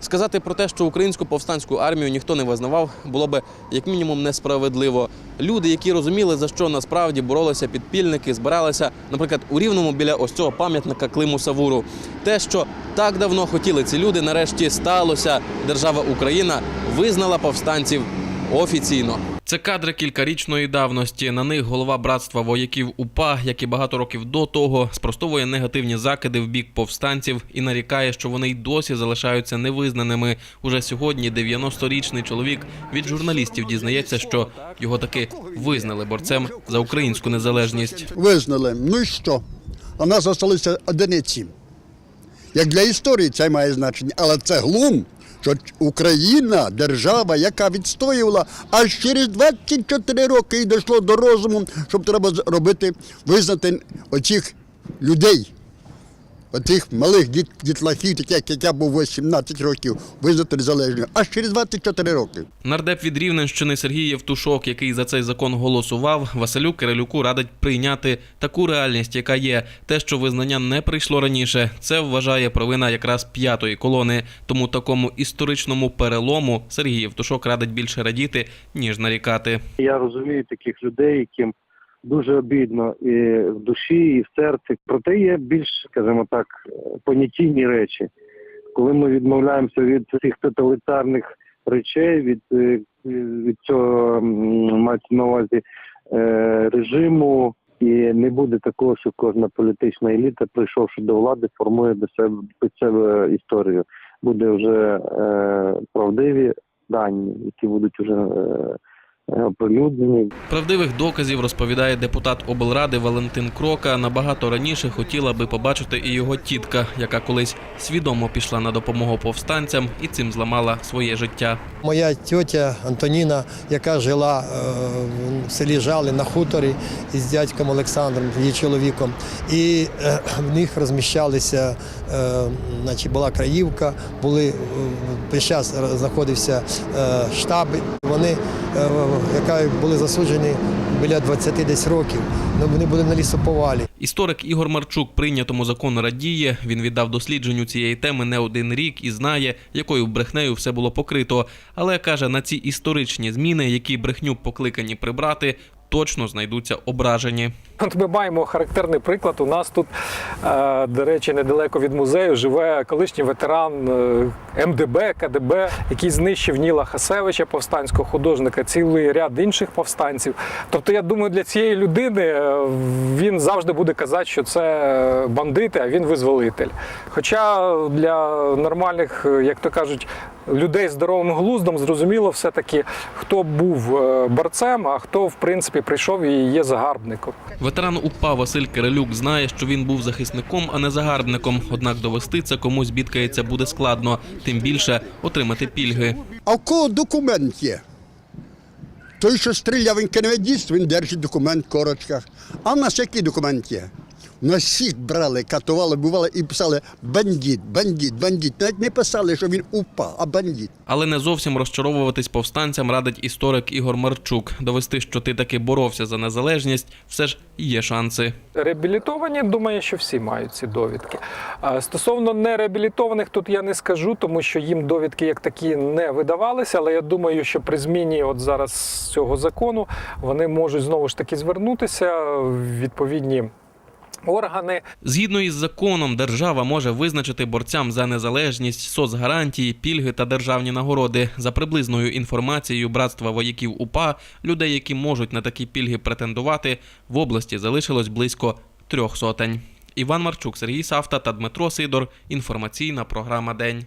Сказати про те, що українську повстанську армію ніхто не визнавав, було би як мінімум несправедливо. Люди, які розуміли, за що насправді боролися підпільники, збиралися, наприклад, у рівному біля ось цього пам'ятника Климу Савуру. Те, що так давно хотіли ці люди, нарешті сталося. Держава Україна визнала повстанців офіційно. Це кадри кількарічної давності. На них голова братства вояків УПА, як і багато років до того, спростовує негативні закиди в бік повстанців і нарікає, що вони й досі залишаються невизнаними. Уже сьогодні 90-річний чоловік від журналістів дізнається, що його таки визнали борцем за українську незалежність. визнали. Ну і що? У нас залишилися одиниці. Як для історії це має значення, але це глум, що Україна, держава, яка відстоювала, аж через 24 роки і дійшло до розуму, щоб треба робити, визнати оцих людей, оцих малих діт, дітлахів, таких, як я був 18 років, визнати незалежною. Аж через 24 роки. Нардеп від Рівненщини Сергій Євтушок, який за цей закон голосував, Василю Кирилюку радить прийняти таку реальність, яка є. Те, що визнання не прийшло раніше, це вважає провина якраз п'ятої колони. Тому такому історичному перелому Сергій Євтушок радить більше радіти, ніж нарікати. Я розумію таких людей, яким дуже обідно і в душі, і в серці. Проте є більш, скажімо так, понятійні речі. Коли ми відмовляємося від цих тоталітарних речей, від, е, від цього мається на увазі е, режиму, і не буде такого, що кожна політична еліта, прийшовши до влади, формує до себе під себе історію. Буде вже е, правдиві дані, які будуть вже е, оприлюднені. Правдивих доказів розповідає депутат облради Валентин Крока. Набагато раніше хотіла би побачити і його тітка, яка колись свідомо пішла на допомогу повстанцям і цим зламала своє життя. Моя тьотя Антоніна, яка жила е, в селі Жали на хуторі із дядьком Олександром, її чоловіком, і е, в них розміщалися, е, значить, була краївка, були під час знаходився штаби. Вони, яка були засуджені біля 20 десь років. але Вони були на лісоповалі. Історик Ігор Марчук прийнятому закону радіє. Він віддав дослідженню цієї теми не один рік і знає, якою брехнею все було покрито. Але каже, на ці історичні зміни, які брехню покликані прибрати, точно знайдуться ображені. От ми маємо характерний приклад. У нас тут, е, до речі, недалеко від музею живе колишній ветеран е, МДБ, КДБ, який знищив Ніла Хасевича, повстанського художника, цілий ряд інших повстанців. Тобто, я думаю, для цієї людини е, він завжди буде казати, що це бандити, а він визволитель. Хоча для нормальних, як то кажуть, людей з здоровим глуздом зрозуміло все-таки, хто був е, борцем, а хто в принципі прийшов і є загарбником. Ветеран УПА Василь Кирилюк знає, що він був захисником, а не загарбником. Однак довести це комусь бідкається буде складно, тим більше отримати пільги. А в кого документ є? Той, що стріляв інканведіст, він держить документ в корочках. А в нас який документ є? У нас всіх брали, катували, бували і писали бандит, бандит, бандит. Навіть не писали, що він упав, а бандит. Але не зовсім розчаровуватись повстанцям радить історик Ігор Марчук. Довести, що ти таки боровся за незалежність, все ж є шанси. Реабілітовані, думаю, що всі мають ці довідки. А Стосовно нереабілітованих, тут я не скажу, тому що їм довідки як такі не видавалися. Але я думаю, що при зміні от зараз цього закону вони можуть знову ж таки звернутися в відповідні органи. Згідно із законом, держава може визначити борцям за незалежність соцгарантії, пільги та державні нагороди. За приблизною інформацією братства вояків УПА, людей, які можуть на такі пільги претендувати, в області залишилось близько трьох сотень. Іван Марчук, Сергій Савта та Дмитро Сидор. Інформаційна програма День.